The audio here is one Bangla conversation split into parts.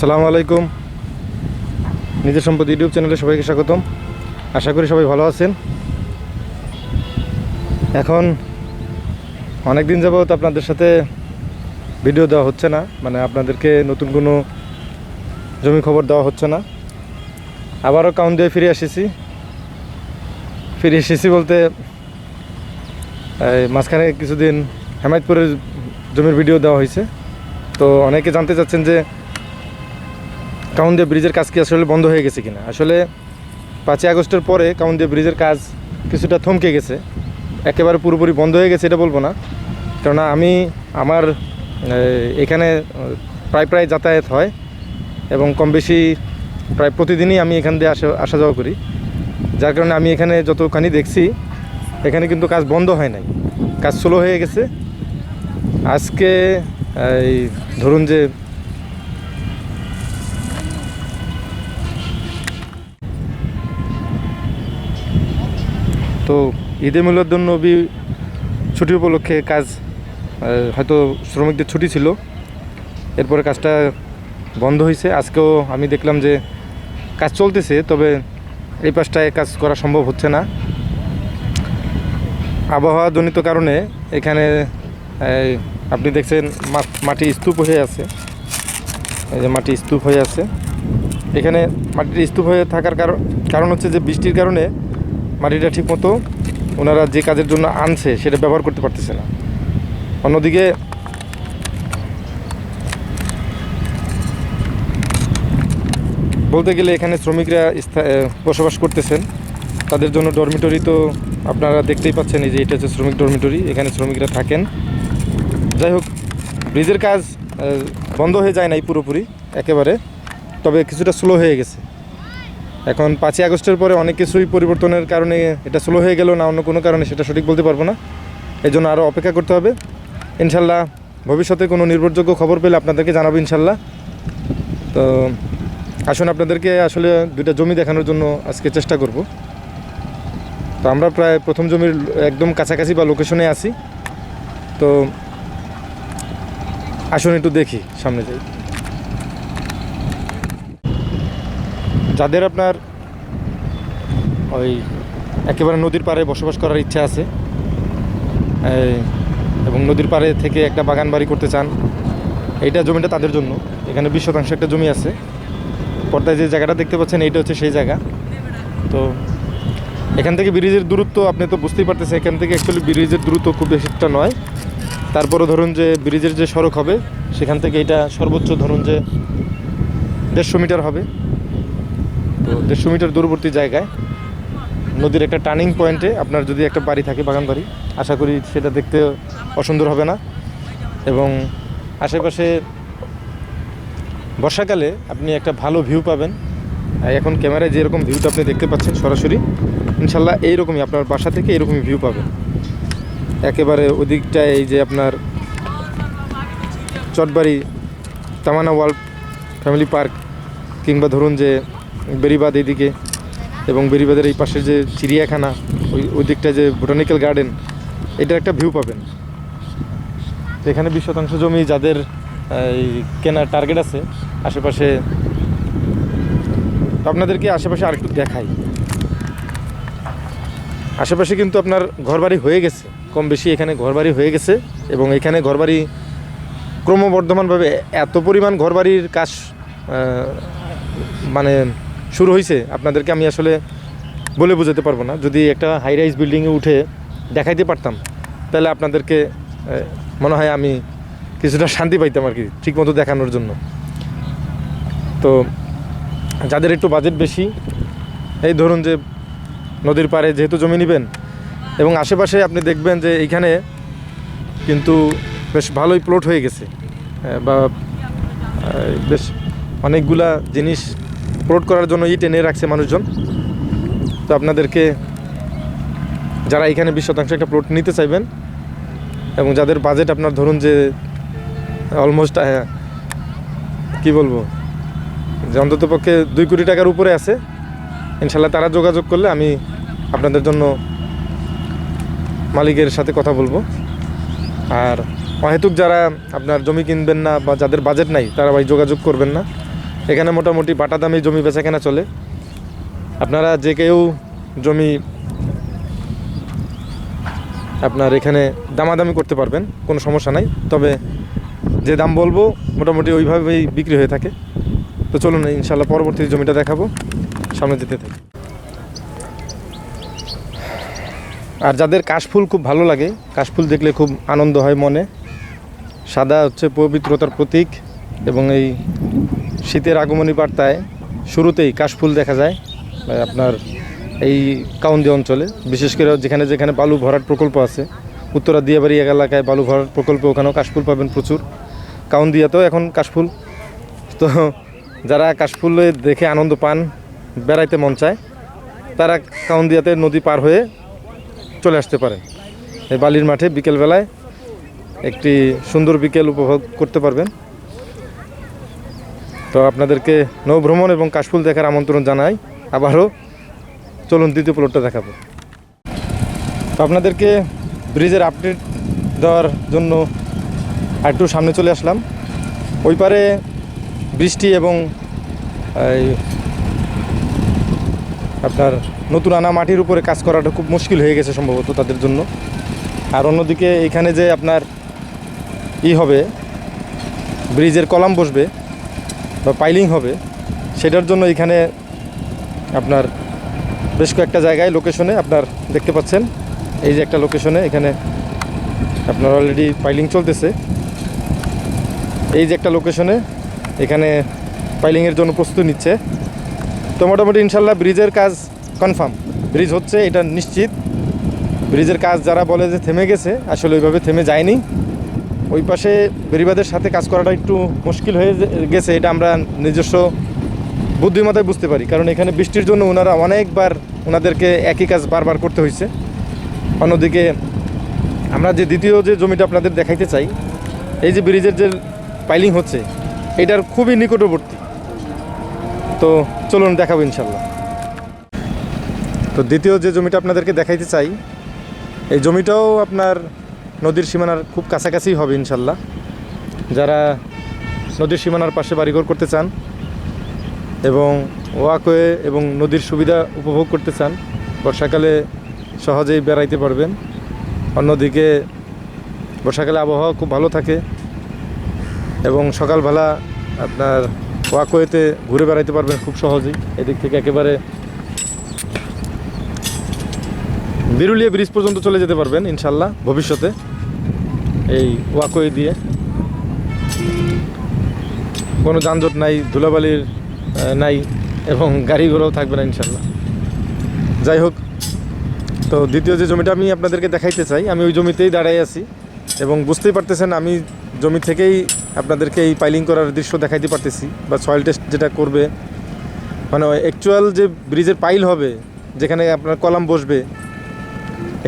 আসসালামু আলাইকুম। নিজের সম্পদ ইউটিউব চ্যানেলে সবাইকে স্বাগতম। আশা করি সবাই ভালো আছেন। এখন অনেক দিন যাবত আপনাদের সাথে ভিডিও দেওয়া হচ্ছে না মানে আপনাদেরকে নতুন কোনো জমি খবর দেওয়া হচ্ছে না। আবারও কাউন্ট দিয়ে ফিরে এসেছি। ফিরে এসেছি বলতে মাঝখানে কিছুদিন হেমায়তপুরের জমির ভিডিও দেওয়া হয়েছে। তো অনেকে জানতে চাচ্ছেন যে কাউন্দিয়া ব্রিজের কাজ কি আসলে বন্ধ হয়ে গেছে কিনা? আসলে পাঁচই আগস্টের পরে কাউন্দিয়া ব্রিজের কাজ কিছুটা থমকে গেছে। একেবারে পুরোপুরি বন্ধ হয়ে গেছে এটা বলব না। কেননা আমি আমার এখানে প্রায় প্রায় যাতায়াত হয় এবং কম বেশি প্রায় প্রতিদিনই আমি এখান দিয়ে আসা আসা যাওয়া করি। যার কারণে আমি এখানে যতখানি দেখছি, এখানে কিন্তু কাজ বন্ধ হয় নাই। কাজ স্লো হয়ে গেছে। আজকে, এই, ধরুন যে তো ঈদে মিলাদুন নবী ছুটি উপলক্ষে কাজ হয়তো শ্রমিকদের ছুটি ছিল। এরপরে কাজটা বন্ধ হয়েছে আজকেও আমি দেখলাম যে কাজ চলতেছে, তবে এই পাশটায় কাজ করা সম্ভব হচ্ছে না। আবহাওয়াজনিত কারণে এখানে আপনি দেখছেন মাটি স্তূপ হয়ে আছে। এই যে মাটি স্তূপ হয়ে আছে। এখানে মাটির স্তূপ হয়ে থাকার কারণ কারণ হচ্ছে যে বৃষ্টির কারণে মাটিটা ঠিকমতো ওনারা যে কাজের জন্য আনছে, সেটা ব্যবহার করতে পারতেছে না। অন্যদিকে বলতে গেলে এখানে শ্রমিকরা বসবাস করতেছেন। তাদের জন্য ডরমিটরি তো আপনারা দেখতেই পাচ্ছেন, এই যে এটা হচ্ছে শ্রমিক ডরমিটরি এখানে শ্রমিকরা থাকেন। যাই হোক ব্রিজের কাজ বন্ধ হয়ে যায় নাই পুরোপুরি, একেবারে। তবে কিছুটা স্লো হয়ে গেছে। এখন পাঁচই আগস্টের পরে অনেক কিছুই পরিবর্তনের কারণে এটা স্লো হয়ে গেল, না অন্য কোনো কারণে সেটা সঠিক বলতে পারব না। এই জন্য আরও অপেক্ষা করতে হবে। ইনশাল্লাহ ভবিষ্যতে কোনো নির্ভরযোগ্য খবর পেলে আপনাদেরকে জানাব ইনশাল্লাহ। তো আসুন আপনাদেরকে আসলে দুইটা জমি দেখানোর জন্য আজকে চেষ্টা করব। তো আমরা প্রায় প্রথম জমির একদম কাছাকাছি বা লোকেশনে আছি। তো আসুন একটু দেখি, সামনে যাই। যাদের আপনার ওই একেবারে নদীর পাড়ে বসবাস করার ইচ্ছা আছে এবং নদীর পাড়ে থেকে একটা বাগান বাড়ি করতে চান, এইটা জমিটা তাদের জন্য। এখানে বিশ শতাংশ একটা জমি আছে। পর্দায় যে জায়গাটা দেখতে পাচ্ছেন, এইটা হচ্ছে সেই জায়গা। তো এখান থেকে ব্রিজের দূরত্ব আপনি তো বুঝতেই পারতেছেন, এখান থেকে অ্যাকচুয়ালি ব্রিজের দূরত্ব খুব বেশিটা নয়। তারপরে ধরুন যে ব্রিজের যে সড়ক হবে, সেখান থেকে এটা সর্বোচ্চ ধরুন যে দেড়শো মিটার হবে। তো দেড়শো মিটার দূরবর্তী জায়গায়, নদীর একটা টার্নিং পয়েন্টে আপনার যদি একটা বাড়ি থাকে, বাগান বাড়ি, আশা করি সেটা দেখতে অসুন্দর হবে না। এবং আশেপাশে বর্ষাকালে আপনি একটা ভালো ভিউ পাবেন। এখন ক্যামেরায় যেরকম ভিউটা আপনি দেখতে পাচ্ছেন সরাসরি, ইনশাল্লাহ এইরকমই আপনার বাসা থেকে এরকমই ভিউ পাবেন। একেবারে ওদিকটায় এই যে আপনার চটবাড়ি, তামানা ওয়ার্ল্ড ফ্যামিলি পার্ক, কিংবা ধরুন যে বেরিবাদ এইদিকে এবং বেরিবাদের এই পাশের যে চিড়িয়াখানা, ওই ওই দিকটা যে বোটানিক্যাল গার্ডেন এটার একটা ভিউ পাবেন। এখানে বিশ শতাংশ জমি যাদের এই কেনার টার্গেট আছে, আশেপাশে আপনাদেরকে আশেপাশে আর একটু দেখাই। আশেপাশে কিন্তু আপনার ঘরবাড়ি হয়ে গেছে, কম বেশি এখানে ঘরবাড়ি হয়ে গেছে এবং এখানে ঘরবাড়ি ক্রমবর্ধমানভাবে এত পরিমাণ ঘরবাড়ির কাজ মানে শুরু হয়েছে আপনাদেরকে আমি আসলে বলে বোঝাতে পারব না। যদি একটা হাই রাইজ বিল্ডিংয়ে উঠে দেখাইতে পারতাম, তাহলে আপনাদেরকে মনে হয় আমি কিছুটা শান্তি পাইতাম আর কি, ঠিকমতো দেখানোর জন্য। তো যাদের একটু বাজেট বেশি, এই ধরুন যে নদীর পাড়ে যেহেতু জমি নেবেন, এবং আশেপাশে আপনি দেখবেন যে এইখানে কিন্তু বেশ ভালোই প্লট হয়ে গেছে। বা বেশ অনেকগুলা জিনিস প্লট করার জন্য ইট এনে রাখছে মানুষজন। তো আপনাদেরকে যারা এখানে বিশ শতাংশ একটা প্লট নিতে চাইবেন এবং যাদের বাজেট আপনার ধরুন যে অলমোস্ট কি বলব, যে অন্তত পক্ষে দুই কোটি টাকার উপরে আছে ইনশাল্লাহ তারা যোগাযোগ করলে আমি আপনাদের জন্য মালিকের সাথে কথা বলব। আর অহেতুক যারা আপনার জমি কিনবেন না বা যাদের বাজেট নাই, তারা ভাই যোগাযোগ করবেন না। এখানে মোটামুটি বাটা দামে জমি বেচা কেনা চলে। আপনারা যে কেউ জমি আপনার এখানে দামাদামি করতে পারবেন, কোনো সমস্যা নাই। তবে যে দাম বলব, মোটামুটি ওইভাবেই বিক্রি হয়ে থাকে। তো চলুন ইনশাল্লাহ পরবর্তী জমিটা দেখাবো, সামনে যেতে থাকি। আর যাদের কাশফুল খুব ভালো লাগে, কাশফুল দেখলে খুব আনন্দ হয় মনে। সাদা হচ্ছে পবিত্রতার প্রতীক এবং এই শীতের আগমনী বার্তায় শুরুতেই কাশফুল দেখা যায় আপনার এই কাউন্দি অঞ্চলে। বিশেষ করে যেখানে যেখানে বালু ভরাট প্রকল্প আছে, উত্তরা দিয়াবাড়ি এলাকায় বালু ভরাট প্রকল্প ওখানেও কাশফুল পাবেন প্রচুর। কাউন্দিয়াতেও এখন কাশফুল। তো যারা কাশফুলে দেখে আনন্দ পান, বেড়াইতে মন চায়, তারা কাউন্দিয়াতে নদী পার হয়ে চলে আসতে পারেন এই বালির মাঠে বিকেলবেলায় একটি সুন্দর বিকেল উপভোগ করতে পারবেন। তো আপনাদেরকে নৌভ্রমণ এবং কাশফুল দেখার আমন্ত্রণ জানাই। আবারও চলুন দ্বিতীয় প্লটটা দেখাবো। তো আপনাদেরকে ব্রিজের আপডেট দেওয়ার জন্য একটু সামনে চলে আসলাম। ওই পারে বৃষ্টি এবং আপনার নতুন আনা মাটির উপরে কাজ করাটা খুব মুশকিল হয়ে গেছে সম্ভবত তাদের জন্য। আর অন্যদিকে এখানে যে আপনার ই হবে, ব্রিজের কলাম বসবে বা পাইলিং হবে, সেটার জন্য এখানে আপনার বেশ কয়েকটা জায়গায় লোকেশনে আপনার দেখতে পাচ্ছেন। এই যে একটা লোকেশনে এখানে আপনার অলরেডি পাইলিং চলতেছে। এই যে একটা লোকেশনে এখানে পাইলিংয়ের জন্য প্রস্তুতি নিচ্ছে। তো মোটামুটি ইনশাল্লাহ ব্রিজের কাজ কনফার্ম ব্রিজ হচ্ছে, এটা নিশ্চিত। ব্রিজের কাজ যারা বলে যে থেমে গেছে, আসলে ওইভাবে থেমে যায়নি। ওই পাশে বেরিবাদের সাথে কাজ করাটা একটু মুশকিল হয়ে গেছে, এটা আমরা নিজস্ব বুদ্ধিমত্তায় বুঝতে পারি। কারণ এখানে বৃষ্টির জন্য ওনারা অনেকবার ওনাদেরকে একই কাজ বারবার করতে হয়েছে অন্যদিকে আমরা যে দ্বিতীয় যে জমিটা আপনাদের দেখাইতে চাই, এই যে ব্রিজের যে পাইলিং হচ্ছে, এটার খুবই নিকটবর্তী। তো চলুন দেখাবো ইনশাল্লাহ তো দ্বিতীয় যে জমিটা আপনাদেরকে দেখাইতে চাই, এই জমিটাও আপনার নদীর সীমানার খুব কাছাকাছি হবে ইনশাল্লাহ। যারা নদীর সীমানার পাশে বাড়িঘর করতে চান এবং ওয়াকওয়ে এবং নদীর সুবিধা উপভোগ করতে চান, বর্ষাকালে সহজেই বেড়াইতে পারবেন। অন্যদিকে বর্ষাকালে আবহাওয়া খুব ভালো থাকে এবং সকালবেলা আপনার ওয়াকওয়েতে ঘুরে বেড়াইতে পারবেন খুব সহজেই। এদিক থেকে একেবারে বিরুলিয়া ব্রিজ পর্যন্ত চলে যেতে পারবেন, ইনশাল্লাহ, ভবিষ্যতে। এই ওয়াকওয়ে দিয়ে। কোনো যানজট নাই, ধুলাবালির নাই, এবং গাড়ি ঘোড়াও থাকবে না, ইনশাল্লাহ। যাই হোক, তো দ্বিতীয় যে জমিটা আমি আপনাদেরকে দেখাইতে চাই, আমি ওই জমিতেই দাঁড়াই আছি, এবং বুঝতেই পারতেছেন, আমি জমি থেকেই আপনাদেরকে এই পাইলিং করার দৃশ্য দেখাইতে পারতেছি, বা সয়েল টেস্ট যেটা করবে। মানে অ্যাকচুয়াল যে ব্রিজের পাইল হবে, যেখানে আপনার কলাম বসবে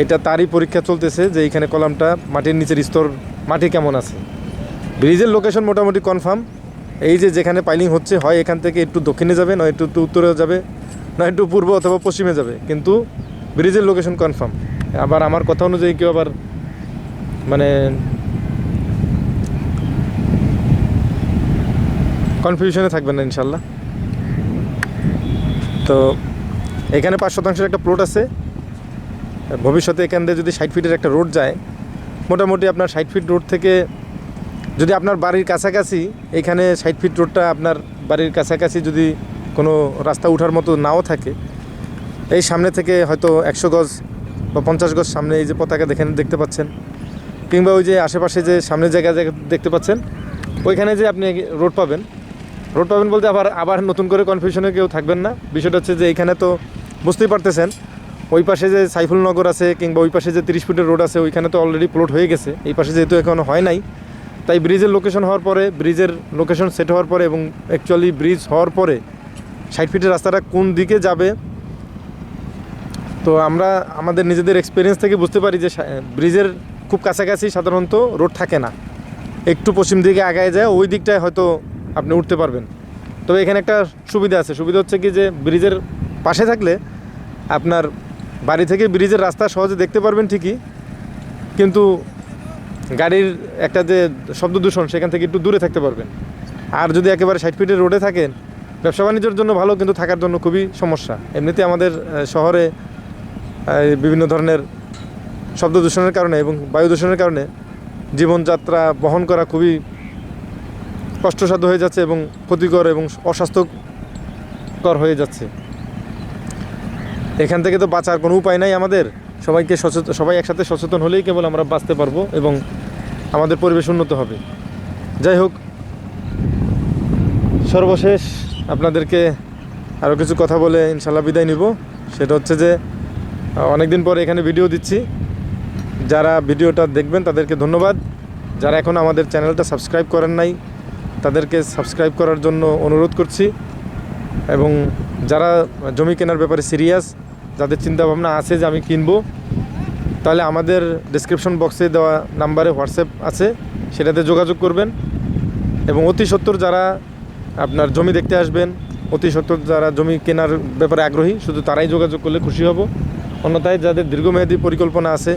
এটা তারই পরীক্ষা চলতেছে যে এইখানে কলামটা মাটির নিচের স্তর, মাটি কেমন আছে। ব্রিজের লোকেশন মোটামুটি কনফার্ম এই যে যেখানে পাইলিং হচ্ছে, হয় এখান থেকে একটু দক্ষিণে যাবে, নয় একটু উত্তরে যাবে, নয় একটু পূর্ব অথবা পশ্চিমে যাবে, কিন্তু ব্রিজের লোকেশন কনফার্ম আবার আমার কথা অনুযায়ী কেউ আবার মানে কনফিউশনে থাকবেন না ইনশাল্লাহ। তো এখানে পাঁচ শতাংশের একটা প্লট আছে। ভবিষ্যতে এখান দিয়ে যদি ষাট ফিটের একটা রোড যায়, মোটামুটি আপনার ষাট ফিট রোড থেকে যদি আপনার বাড়ির কাছাকাছি, এখানে ষাট ফিট রোডটা আপনার বাড়ির কাছাকাছি যদি কোনো রাস্তা ওঠার মতো নাও থাকে, এই সামনে থেকে হয়তো একশো গজ বা পঞ্চাশ গজ সামনে এই যে পতাকা দেখেন, দেখতে পাচ্ছেন। কিংবা ওই যে আশেপাশে যে সামনে জায়গা জায়গা দেখতে পাচ্ছেন, ওইখানে যে আপনি রোড পাবেন। রোড পাবেন বলতে আবার আবার নতুন করে কনফিউশনে কেউ থাকবেন না। বিষয়টা হচ্ছে যে এখানে তো বুঝতেই পারতেছেন ওই পাশে যে সাইফুল নগর আছে কিংবা ওই পাশে যে তিরিশ ফুটের রোড আছে, ওইখানে তো অলরেডি প্লট হয়ে গেছে। এই পাশে যেহেতু এখনও হয় নাই, তাই ব্রিজের লোকেশন হওয়ার পরে ব্রিজের লোকেশন সেট হওয়ার পরে এবং অ্যাকচুয়ালি ব্রিজ হওয়ার পরে ষাট ফিটের রাস্তাটা কোন দিকে যাবে, তো আমরা আমাদের নিজেদের এক্সপিরিয়েন্স থেকে বুঝতে পারি যে ব্রিজের খুব কাছাকাছি সাধারণত রোড থাকে না। একটু পশ্চিম দিকে আগায় যায়, ওই দিকটায় হয়তো আপনি উঠতে পারবেন। তবে এখানে একটা সুবিধা আছে। সুবিধা হচ্ছে কি যে ব্রিজের পাশে থাকলে আপনার বাড়ি থেকে ব্রিজের রাস্তা সহজে দেখতে পারবেন ঠিকই, কিন্তু গাড়ির একটা যে শব্দ দূষণ, সেখান থেকে একটু দূরে থাকতে পারবেন। আর যদি একেবারে ষাট ফিটের রোডে থাকেন, ব্যবসা বাণিজ্যের জন্য ভালো, কিন্তু থাকার জন্য খুবই সমস্যা। এমনিতে আমাদের শহরে বিভিন্ন ধরনের শব্দ দূষণের কারণে এবং বায়ু দূষণের কারণে জীবনযাত্রা বহন করা খুবই কষ্টসাধ্য হয়ে যাচ্ছে এবং ক্ষতিকর এবং অস্বাস্থ্যকর হয়ে যাচ্ছে। এখান থেকে তো বাঁচার কোনো উপায় নাই আমাদের। সবাইকে সচেতন সবাই একসাথে সচেতন হলেই কেবল আমরা বাঁচতে পারব এবং আমাদের পরিবেশ উন্নত হবে। যাই হোক, সর্বশেষ আপনাদেরকে আরও কিছু কথা বলে ইনশাল্লাহ বিদায় নিব। সেটা হচ্ছে যে অনেক দিন পরে এখানে ভিডিও দিচ্ছি। যারা ভিডিওটা দেখবেন তাদেরকে ধন্যবাদ। যারা এখন আমাদের চ্যানেলটা সাবস্ক্রাইব করেন নাই, তাদেরকে সাবস্ক্রাইব করার জন্য অনুরোধ করছি। এবং যারা জমি কেনার ব্যাপারে সিরিয়াস যাদের চিন্তা ভাবনা আছে যে আমি কিনবো, তাহলে আমাদের ডিসক্রিপশন বক্সে দেওয়া নাম্বারে হোয়াটসঅ্যাপ আছে, সেটাতে যোগাযোগ করবেন। এবং অতি সত্তর যারা আপনার জমি দেখতে আসবেন, অতি সত্তর যারা জমি কেনার ব্যাপারে আগ্রহী, শুধু তারাই যোগাযোগ করলে খুশি হব। অন্যথায় যাদের দীর্ঘমেয়াদী পরিকল্পনা আছে,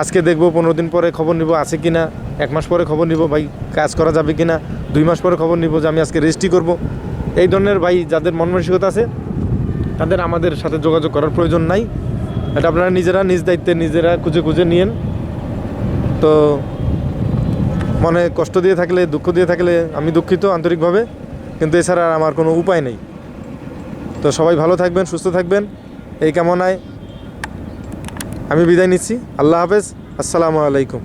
আজকে দেখব পনেরো দিন পরে খবর নিব আছে কি না এক মাস পরে খবর নিব ভাই কাজ করা যাবে কি না দুই মাস পরে খবর নিব যে আমি আজকে রেজিস্ট্রি করব। এই ধরনের ভাই যাদের মন মানসিকতা আছে তাদের আমাদের সাথে যোগাযোগ করার প্রয়োজন নাই। এটা আপনারা নিজেরা নিজ দায়িত্বে নিজেরা খুঁজে খুঁজে নিয়েন। তো মনে কষ্ট দিয়ে থাকলে, দুঃখ দিয়ে থাকলে আমি দুঃখিত আন্তরিকভাবে, কিন্তু এছাড়া আমার কোনো উপায় নেই। তো সবাই ভালো থাকবেন, সুস্থ থাকবেন। এই কামনায় আমি বিদায় নিচ্ছি। আল্লাহ হাফেজ। আসসালামু আলাইকুম।